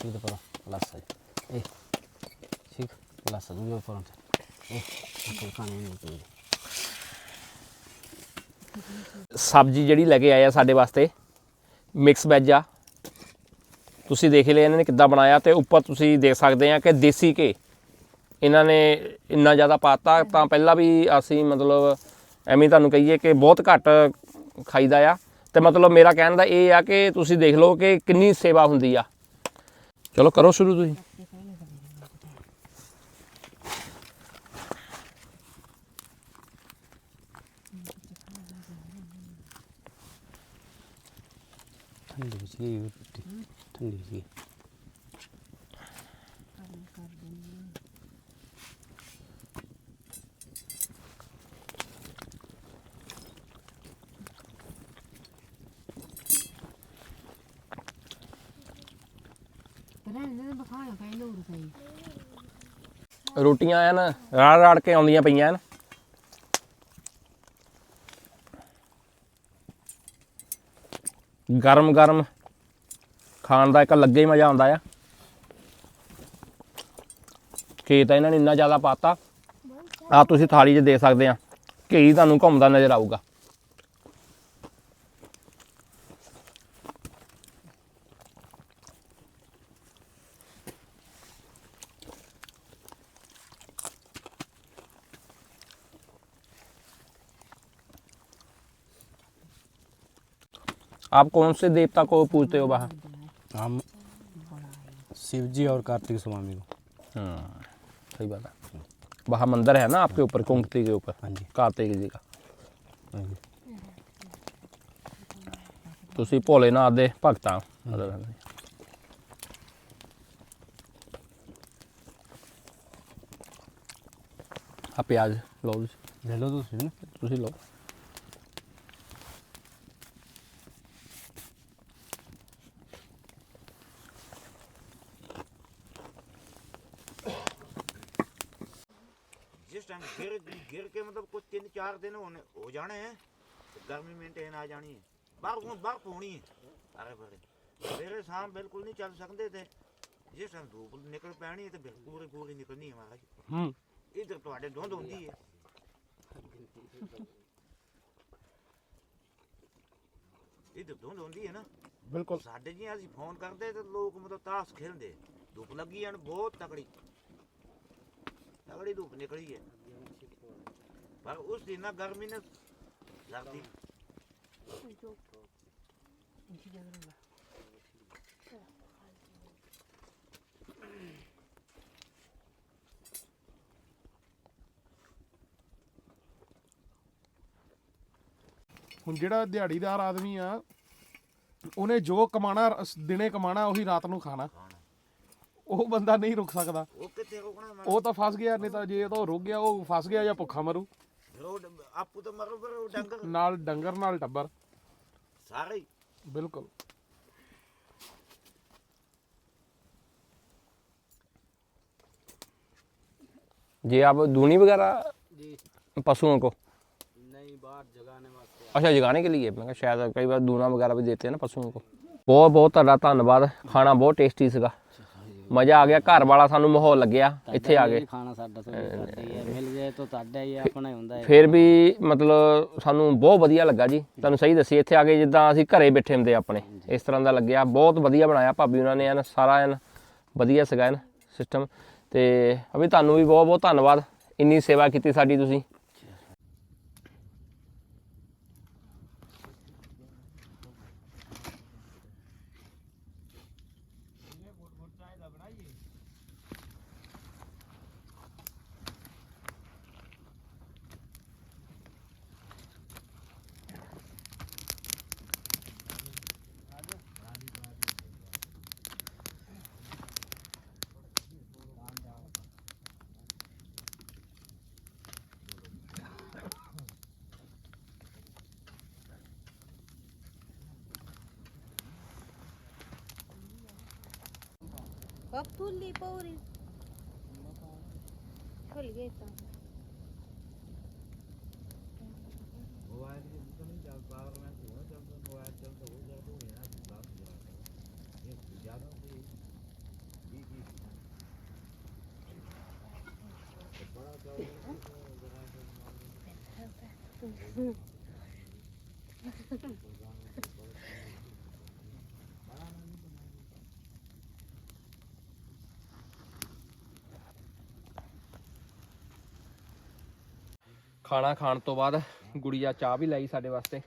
ठीक तो पर गिलास है। ए ठीक गिलास दूसरे से ए खाने नहीं चाहिए। ਸਬਜ਼ੀ ਜਿਹੜੀ ਲੈ ਕੇ ਆਏ ਆ ਸਾਡੇ ਵਾਸਤੇ ਮਿਕਸ ਵੈਜ ਆ। ਤੁਸੀਂ ਦੇਖ ਲਿਆ ਇਹਨਾਂ ਨੇ ਕਿੱਦਾਂ ਬਣਾਇਆ ਤੇ ਉੱਪਰ ਤੁਸੀਂ ਦੇਖ ਸਕਦੇ ਆ ਕਿ ਦੇਸੀ ਘੇ। ਇਹਨਾਂ ਨੇ ਇੰਨਾ ਜ਼ਿਆਦਾ ਪਾਤਾ, ਤਾਂ ਪਹਿਲਾਂ ਵੀ ਅਸੀਂ ਮਤਲਬ ਐਵੇਂ ਤੁਹਾਨੂੰ ਕਹੀਏ ਕਿ ਬਹੁਤ ਘੱਟ ਖਾਈਦਾ ਆ। ਤੇ ਮਤਲਬ ਮੇਰਾ ਕਹਿਣ ਦਾ ਇਹ ਆ ਕਿ ਤੁਸੀਂ ਦੇਖ ਲਓ ਕਿ ਕਿੰਨੀ ਸੇਵਾ ਹੁੰਦੀ ਆ। ਚਲੋ ਕਰੋ ਸ਼ੁਰੂ ਤੁਸੀਂ। ਗਈ ਰੋਟੀ ਠੰਡੀ ਰੋਟੀਆਂ ਐਨ ਰਾੜ ਰਾੜ ਕੇ ਆਉਂਦੀਆਂ ਪਈਆਂ ਗਰਮ ਗਰਮ ਖਾਣ ਦਾ ਇੱਕ ਲੱਗੇ ਹੀ ਮਜ਼ਾ ਆਉਂਦਾ ਆ ਘੀ ਤਾਂ ਇਹਨਾਂ ਨੇ ਇੰਨਾ ਜ਼ਿਆਦਾ ਪਾਤਾ ਆ ਤੁਸੀਂ ਥਾਲੀ 'ਚ ਦੇ ਸਕਦੇ ਆ ਘੀ ਤੁਹਾਨੂੰ ਘੁੰਮਦਾ ਨਜ਼ਰ ਆਊਗਾ आप कौन से देवता को पूजते हो वहाँ हम शिव जी और कार्तिक स्वामी को हाँ सही बात है वहाँ मंदिर है ना आपके ऊपर कुंगती के ऊपर हाँ जी कार्तिक जी का हाँ जी ਤੁਸੀਂ ਭੋਲੇਨਾਥ ਦੇ ਭਗਤ ਆ ਮਤਲਬ ਆ ਪਿਆਜ਼ ਲਓ ਜੀ, ले लो दूसरी ना ਤੁਸੀਂ ਲਓ 4 दिन होने हो जाने हैं तो गर्मी मेंटेन आ जानी है बर्फ में बर्फ होनी है अरे बड़े सवेरे शाम बिल्कुल नहीं चल सकते थे जिस टाइम धूप निकल पैनी है तो फिर पूरी पूरी निकलनी है महाराज इधर थोड़े धुंध होती है ਇਧਰ ਧੁੰਦ ਹੁੰਦੀ ਹੈ ਨਾ ਬਿਲਕੁਲ ਸਾਡੇ ਜੀ ਅਸੀਂ ਫੋਨ ਕਰਦੇ ਤੇ ਲੋਕ ਮਤਲਬ ਤਾਸ ਖੇਲਦੇ ਧੁੱਪ ਲੱਗੀ ਹਨ ਬਹੁਤ ਤਕੜੀ ਤਕੜੀ ਧੁੱਪ ਨਿਕਲੀ ਹੈ ਪਰ ਉਸ ਦਿਨ ਨਾ ਗਰਮੀ ਨੇ ਲੱਗਦੀ ਹੁਣ ਜਿਹੜਾ ਦਿਹਾੜੀਦਾਰ ਆਦਮੀ ਆ ਉਹਨੇ ਜੋ ਕਮਾਣਾ ਦਿਨੇ ਕਮਾਣਾ ਉਹੀ ਰਾਤ ਨੂੰ ਖਾਣਾ। ਉਹ ਬੰਦਾ ਨਹੀਂ ਰੁਕ ਸਕਦਾ। ਉਹ ਕਿੱਥੇ ਰੁਕਣਾ? ਉਹ ਤਾਂ ਫਸ ਗਿਆ ਨਹੀਂ ਤਾਂ ਜੇ ਉਹ ਰੁਕ ਗਿਆ ਉਹ ਫਸ ਗਿਆ ਜਾਂ ਭੁੱਖਾ ਮਰੂ। ਰੋਡ ਆਪੂ ਤਾਂ ਮਰੋ ਫਿਰ ਉਹ ਡੰਗਰ ਨਾਲ ਡੰਗਰ ਨਾਲ ਟੱਬਰ। ਸਾਰੇ ਹੀ। ਬਿਲਕੁਲ। जी आप दूनी वगैरह जी पशुओं को नहीं बाहर जगाने वास्ते ਅੱਛਾ ਜਗਾਣੇ ਕੇ ਲਈ ਮੈਂ ਕਿਹਾ ਸ਼ਾਇਦ ਕਈ ਵਾਰ ਦੂਣਾ ਵਗੈਰਾ ਵੀ ਦੇਤੇ ਨਾ ਪਸ਼ੂਆਂ ਕੋ। ਬਹੁਤ ਬਹੁਤ ਤੁਹਾਡਾ ਧੰਨਵਾਦ। ਖਾਣਾ ਬਹੁਤ ਟੇਸਟੀ ਸੀਗਾ। ਮਜ਼ਾ ਆ ਗਿਆ ਘਰ ਵਾਲਾ ਸਾਨੂੰ ਮਾਹੌਲ ਲੱਗਿਆ ਇੱਥੇ ਆ ਗਏ। ਖਾਣਾ ਸਾਡਾ ਮਿਲ ਜਾਏ ਤਾਂ ਤੁਹਾਡਾ ਹੀ ਹੈ, ਆਪਣਾ ਹੀ ਹੁੰਦਾ ਹੈ। ਫਿਰ ਵੀ ਮਤਲਬ ਸਾਨੂੰ ਬਹੁਤ ਵਧੀਆ ਲੱਗਾ ਜੀ। ਤੁਹਾਨੂੰ ਸਹੀ ਦੱਸੀ ਇੱਥੇ ਆ ਕੇ ਜਿੱਦਾਂ ਅਸੀਂ ਘਰੇ ਬੈਠੇ ਹੁੰਦੇ ਆਪਣੇ ਇਸ ਤਰ੍ਹਾਂ ਦਾ ਲੱਗਿਆ। ਬਹੁਤ ਵਧੀਆ ਬਣਾਇਆ ਭਾਬੀ ਉਹਨਾਂ ਨੇ ਐਨ ਸਾਰਾ ਐਨ ਵਧੀਆ ਸੀਗਾ ਐਨ ਸਿਸਟਮ ਤੇ ਅਭੀ ਤੁਹਾਨੂੰ ਵੀ ਬਹੁਤ ਬਹੁਤ ਧੰਨਵਾਦ। ਇੰਨੀ ਸੇਵਾ ਕੀਤੀ ਸਾਡੀ ਤੁਸੀਂ। ਖਾਣਾ ਖਾਣ ਤੋਂ ਬਾਅਦ ਗੁੜੀਆ ਚਾਹ ਵੀ ਲਈ ਸਾਡੇ ਵਾਸਤੇ।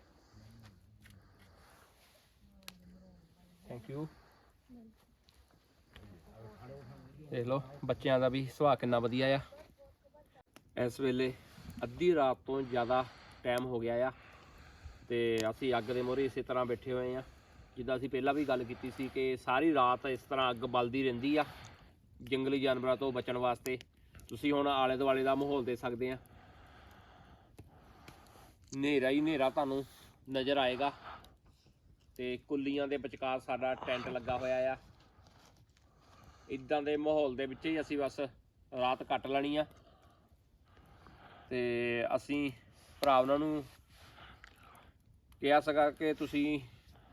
ਥੈਂਕ ਯੂ ਦੇਖ ਲਓ, ਬੱਚਿਆਂ ਦਾ ਵੀ ਸੁਭਾਅ ਕਿੰਨਾ ਵਧੀਆ ਆ। ਇਸ ਵੇਲੇ ਅੱਧੀ ਰਾਤ ਤੋਂ ਜ਼ਿਆਦਾ ਟਾਈਮ ਹੋ ਗਿਆ ਆ। ਤੇ ਅਸੀਂ ਅੱਗ ਦੇ ਮੋਹਰੇ ਇਸੇ ਤਰ੍ਹਾਂ ਬੈਠੇ ਹੋਏ ਆ। ਜਿੱਦਾਂ ਅਸੀਂ ਪਹਿਲਾਂ ਵੀ ਗੱਲ ਕੀਤੀ ਸੀ ਕਿ ਸਾਰੀ ਰਾਤ ਇਸ ਤਰ੍ਹਾਂ ਅੱਗ ਬਲਦੀ ਰਹਿੰਦੀ ਆ ਜੰਗਲੀ ਜਾਨਵਰਾਂ ਤੋਂ ਬਚਣ ਵਾਸਤੇ। ਤੁਸੀਂ ਹੁਣ ਆਲੇ ਦੁਆਲੇ ਦਾ ਮਾਹੌਲ ਦੇ ਸਕਦੇ ਆ। ਹਨੇਰਾ ਹੀ ਹਨੇਰਾ ਤੁਹਾਨੂੰ ਨਜ਼ਰ ਆਏਗਾ। ਤੇ ਕੁੱਲੀਆਂ ਦੇ ਵਿਚਕਾਰ ਸਾਡਾ ਟੈਂਟ ਲੱਗਾ ਹੋਇਆ ਆ। ਇਦਾਂ ਦੇ ਮਾਹੌਲ ਦੇ ਵਿੱਚ ਹੀ ਅਸੀਂ ਬਸ ਰਾਤ ਕੱਟ ਲੈਣੀ ਆ। ਤੇ ਅਸੀਂ ਭਰਾ ਉਹਨਾਂ ਨੂੰ ਕਿਹਾ ਸੀਗਾ ਕਿ ਤੁਸੀਂ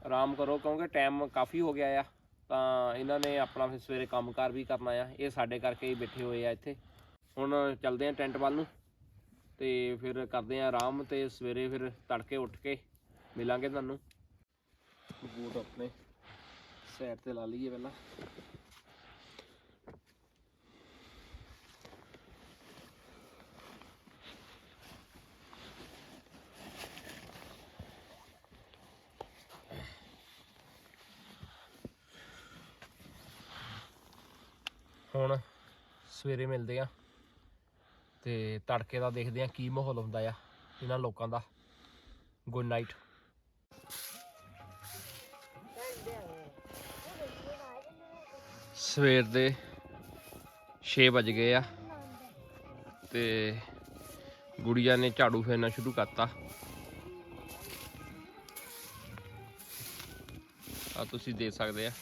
ਆਰਾਮ ਕਰੋ, ਕਿਉਂਕਿ ਟਾਈਮ ਕਾਫੀ ਹੋ ਗਿਆ ਆ। ਤਾਂ ਇਹਨਾਂ ਨੇ ਆਪਣਾ ਫਿਰ ਸਵੇਰੇ ਕੰਮਕਾਰ ਵੀ ਕਰਨਾ ਆ। ਇਹ ਸਾਡੇ ਕਰਕੇ ਹੀ ਬੈਠੇ ਹੋਏ ਆ ਇੱਥੇ। ਹੁਣ ਚੱਲਦੇ ਆ ਟੈਂਟ ਵੱਲ ਨੂੰ ਤੇ ਫਿਰ ਕਰਦੇ ਆ ਆਰਾਮ ਤੇ ਸਵੇਰੇ ਫਿਰ ਤੜਕੇ ਉੱਠ ਕੇ ਮਿਲਾਂਗੇ ਤੁਹਾਨੂੰ। ਬੂਟ ਆਪਣੇ ਸਾਈਡ ਤੇ ਲਾ ਲਈਏ ਪਹਿਲਾਂ ਹੁਣ ਸਵੇਰੇ ਮਿਲਦੇ ਆ। ਤੇ ਤੜਕੇ ਦਾ ਦੇਖਦੇ ਆ ਕੀ ਮਾਹੌਲ ਹੁੰਦਾ ਆ ਇਹਨਾਂ ਲੋਕਾਂ ਦਾ। ਗੁੱਡ ਨਾਈਟ ਸਵੇਰ ਦੇ 6 ਵਜ ਗਏ ਆ। ਤੇ ਗੁੜੀਆ ਨੇ ਝਾੜੂ ਫੇਰਨਾ ਸ਼ੁਰੂ ਕਰਤਾ। ਆ ਤੁਸੀਂ ਦੇਖ ਸਕਦੇ ਆ।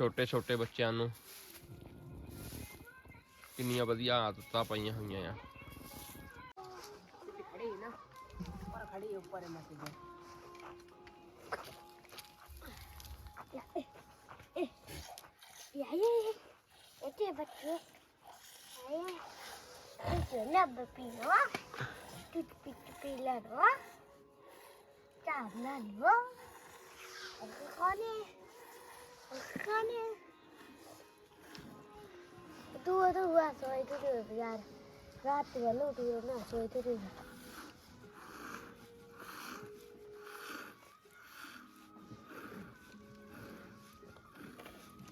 ਛੋਟੇ ਛੋਟੇ ਬੱਚਿਆਂ ਨੂੰ। ਕਿੰਨੀਆਂ ਵਧੀਆ ਆਦਤਾਂ ਪਈਆਂ ਹੋਈਆਂ ਆ। ਖੜੀ ਨਾ ਪਰ ਨਾ ਬਪੀਨੋ ਟੁੱਟ ਪਿੱਟ ਪੀਲਾ ਰੋ ਚਾਹ ਨਾ ਲੋ ਇਹ ਕੋਨੇ Hani? Dur dur var soyduruyor yani. Rahat duvarlı duruyor ne soyduruyor.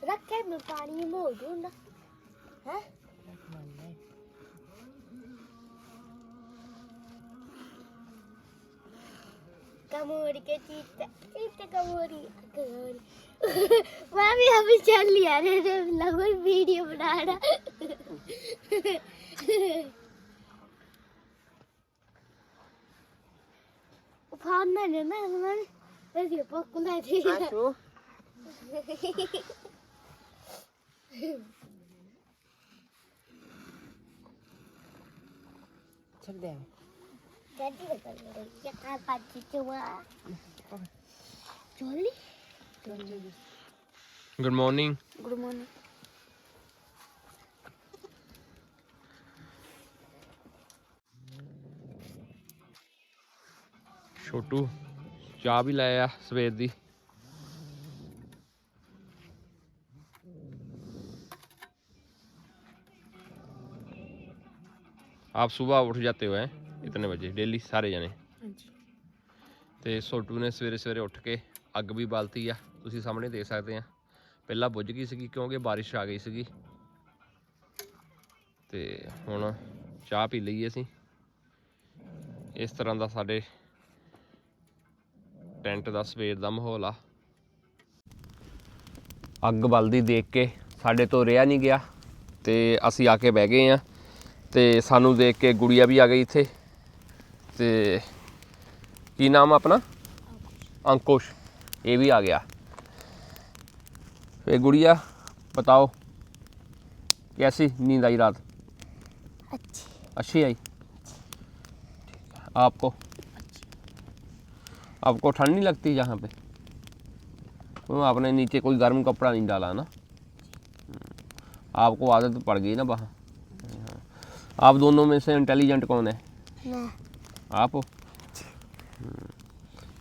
रखे में पानी मोल दूंगा हैं कमोरी के चीते चीते कमोरी कमोरी मैं भी अभी चल लिया रे रे लगो वीडियो बना रहा उफान ना ना मैं वैसे पकड़ा थी Jadi betul ya kan pagi coba. Jolly. Good morning Good morning. Chhotu ਚਾਹ ਵੀ ਲੈ ਆ ਸਵੇਰ ਦੀ आप सुबह उठ जाते हो हैं इतने बजे डेली ਸਾਰੇ ਜਣੇ ਤੇ ਛੋਟੂ ਨੇ ਸਵੇਰੇ ਸਵੇਰੇ ਉੱਠ ਕੇ ਅੱਗ ਵੀ ਬਾਲਤੀ ਆ ਤੁਸੀਂ ਸਾਹਮਣੇ ਦੇਖ ਸਕਦੇ ਆ। ਪਹਿਲਾਂ ਬੁੱਝ ਗਈ ਸੀਗੀ ਕਿਉਂਕਿ ਬਾਰਿਸ਼ ਆ ਗਈ ਸੀਗੀ। ਤੇ ਹੁਣ ਚਾਹ ਪੀ ਲਈ ਅਸੀਂ। ਇਸ ਤਰ੍ਹਾਂ ਦਾ ਸਾਡੇ ਟੈਂਟ ਦਾ ਸਵੇਰ ਦਾ ਮਾਹੌਲ ਆ। ਅੱਗ ਬਲਦੀ ਦੇਖ ਕੇ ਸਾਡੇ ਤੋਂ ਰਿਹਾ ਨਹੀਂ ਗਿਆ ਤੇ ਅਸੀਂ ਆ ਕੇ ਬਹਿ ਗਏ ਆ ਤੇ ਸਾਨੂੰ ਦੇਖ ਕੇ ਗੁੜੀਆ ਵੀ ਆ ਗਈ ਇੱਥੇ। ਤੇ ਕੀ ਨਾਮ ਆਪਣਾ? ਅੰਕੁਸ਼। ਇਹ ਵੀ ਆ ਗਿਆ। फिर गुड़िया बताओ कैसी नींद आई रात? अच्छी। अच्छी आई? आपको? आपको ठंड नहीं लगती यहाँ पे? तो आपने नीचे कोई गर्म कपड़ा नहीं डाला ना? आपको आदत पड़ गई ना वहाँ? आप दोनों में से इंटेलिजेंट कौन है? आप हो?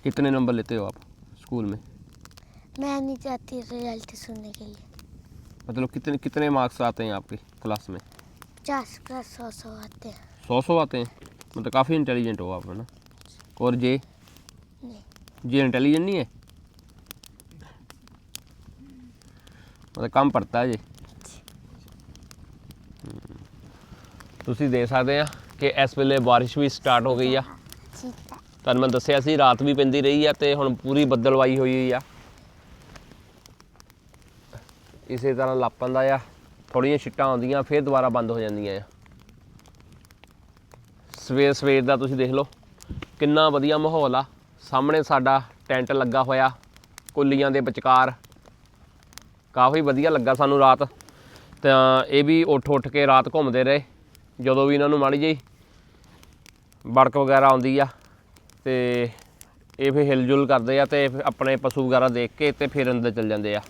कितने नंबर लेते हो आप स्कूल में? मैं नहीं चाहती रिजल्ट सुनने के लिए मतलब कितने कितने मार्क्स आते हैं आपके क्लास में पचास का सौ सौ आते हैं सौ सौ आते हैं मतलब काफ़ी इंटेलिजेंट हो आप है ना और जे नहीं जे इंटेलिजेंट नहीं है मतलब कम पड़ता है जी ਤੁਸੀਂ ਦੇਖ ਸਕਦੇ ਆ ਕਿ ਇਸ ਵੇਲੇ ਬਾਰਿਸ਼ ਵੀ ਸਟਾਰਟ ਹੋ ਗਈ ਆ ठीक है ਤੁਹਾਨੂੰ ਮੈਂ ਦੱਸਿਆ ਸੀ ਰਾਤ ਵੀ ਪੈਂਦੀ ਰਹੀ ਆ ਤੇ ਹੁਣ ਪੂਰੀ ਬੱਦਲਵਾਈ ਹੋਈ ਹੋਈ ਆ ਇਸੇ ਤਰ੍ਹਾਂ ਲਾਪਾਂ ਦਾ ਆ। ਥੋੜੀਆਂ ਛਿੱਟਾਂ ਆਉਂਦੀਆਂ, ਫਿਰ ਦੁਬਾਰਾ ਬੰਦ ਹੋ ਜਾਂਦੀਆਂ ਆ। ਸਵੇਰ ਸਵੇਰ ਦਾ ਤੁਸੀਂ ਦੇਖ ਲਓ, ਕਿੰਨਾ ਵਧੀਆ ਮਾਹੌਲ ਆ। ਸਾਹਮਣੇ ਸਾਡਾ ਟੈਂਟ ਲੱਗਾ ਹੋਇਆ, ਕੁੱਲੀਆਂ ਦੇ ਵਿਚਕਾਰ। ਕਾਫੀ ਵਧੀਆ ਲੱਗਾ ਸਾਨੂੰ ਰਾਤ। ਤਾਂ ਇਹ ਵੀ ਉੱਠ ਉੱਠ ਕੇ ਰਾਤ ਘੁੰਮਦੇ ਰਹੇ, ਜਦੋਂ ਵੀ ਇਹਨਾਂ ਨੂੰ ਮਾੜੀ ਜਿਹੀ ਵੜਕ ਵਗੈਰਾ ਆਉਂਦੀ ਆ, ਤੇ ਇਹ ਫਿਰ ਹਿਲਜੁਲ ਕਰਦੇ ਆ ਤੇ ਆਪਣੇ ਪਸ਼ੂ ਵਗੈਰਾ ਦੇਖ ਕੇ ਤੇ ਫਿਰ ਅੰਦਰ ਚਲ ਜਾਂਦੇ ਆ।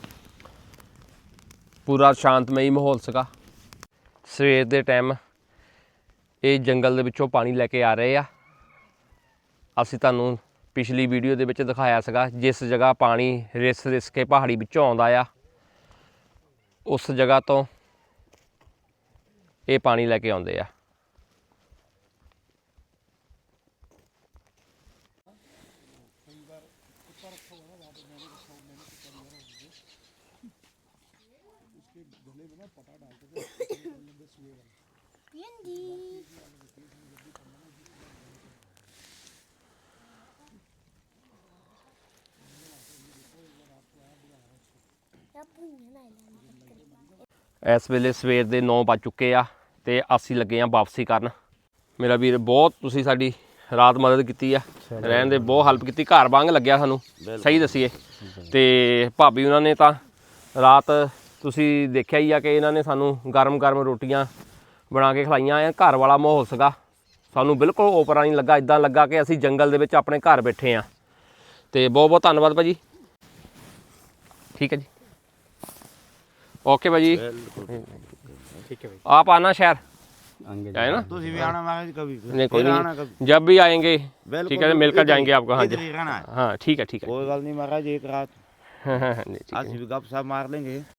ਪੂਰਾ ਸ਼ਾਂਤਮਈ ਮਾਹੌਲ ਸੀਗਾ। ਸਵੇਰ ਦੇ ਟਾਈਮ ਇਹ ਜੰਗਲ ਦੇ ਵਿੱਚੋਂ ਪਾਣੀ ਲੈ ਕੇ ਆ ਰਹੇ ਆ। ਅਸੀਂ ਤੁਹਾਨੂੰ ਪਿਛਲੀ ਵੀਡੀਓ ਦੇ ਵਿੱਚ ਦਿਖਾਇਆ ਸੀਗਾ, ਜਿਸ ਜਗ੍ਹਾ ਪਾਣੀ ਰਿਸ ਰਿਸ ਕੇ ਪਹਾੜੀ ਵਿੱਚੋਂ ਆਉਂਦਾ ਆ, ਉਸ ਜਗ੍ਹਾ ਤੋਂ ਇਹ ਪਾਣੀ ਲੈ ਕੇ ਆਉਂਦੇ ਆ। ਇਸ ਵੇਲੇ ਸਵੇਰ ਦੇ 9 ਵੱਜ ਚੁੱਕੇ ਆ ਤੇ ਅਸੀਂ ਲੱਗੇ ਆ ਵਾਪਸੀ ਕਰਨ। ਮੇਰਾ ਵੀਰ ਬਹੁਤ ਤੁਸੀਂ ਸਾਡੀ ਰਾਤ ਮਦਦ ਕੀਤੀ ਆ। ਰਹਿਣ ਦੇ ਬਹੁਤ ਹੈਲਪ ਕੀਤੀ। ਘਰ ਵਾਂਗ ਲੱਗਿਆ ਸਾਨੂੰ। ਸਹੀ ਦਸੀਏ। ਤੇ ਭਾਬੀ ਉਹਨਾਂ ਨੇ ਤਾਂ ਰਾਤ ਤੁਸੀਂ ਦੇਖਿਆ ਹੀ ਆ ਕਿ ਇਹਨਾਂ ਨੇ ਸਾਨੂੰ ਗਰਮ-ਗਰਮ ਰੋਟੀਆਂ ਬਣਾ ਕੇ ਖਲਾਈਆਂ ਆ। ਘਰ ਵਾਲਾ ਮਾਹੌਲ ਸੀਗਾ। ਸਾਨੂੰ ਬਿਲਕੁਲ ਓਪਰਾ ਨਹੀਂ ਲੱਗਾ। ਇਦਾਂ ਲੱਗਾ ਕਿ ਅਸੀਂ ਜੰਗਲ ਦੇ ਵਿੱਚ ਆਪਣੇ ਘਰ ਬੈਠੇ ਆ। ਤੇ ਬਹੁਤ ਬਹੁਤ ਧੰਨਵਾਦ ਭਾਜੀ। ਠੀਕ ਹੈ ਜੀ। ओके भाई आप आना शहर है ना भी आना कभी नहीं कोई नहीं जब भी आएँगे ठीक है मिलकर जाएँगे आपको हाँ जी हाँ ठीक है ठीक है कोई गल नहीं महाराज एक रात हाँ हाँ गप साहब मार लेंगे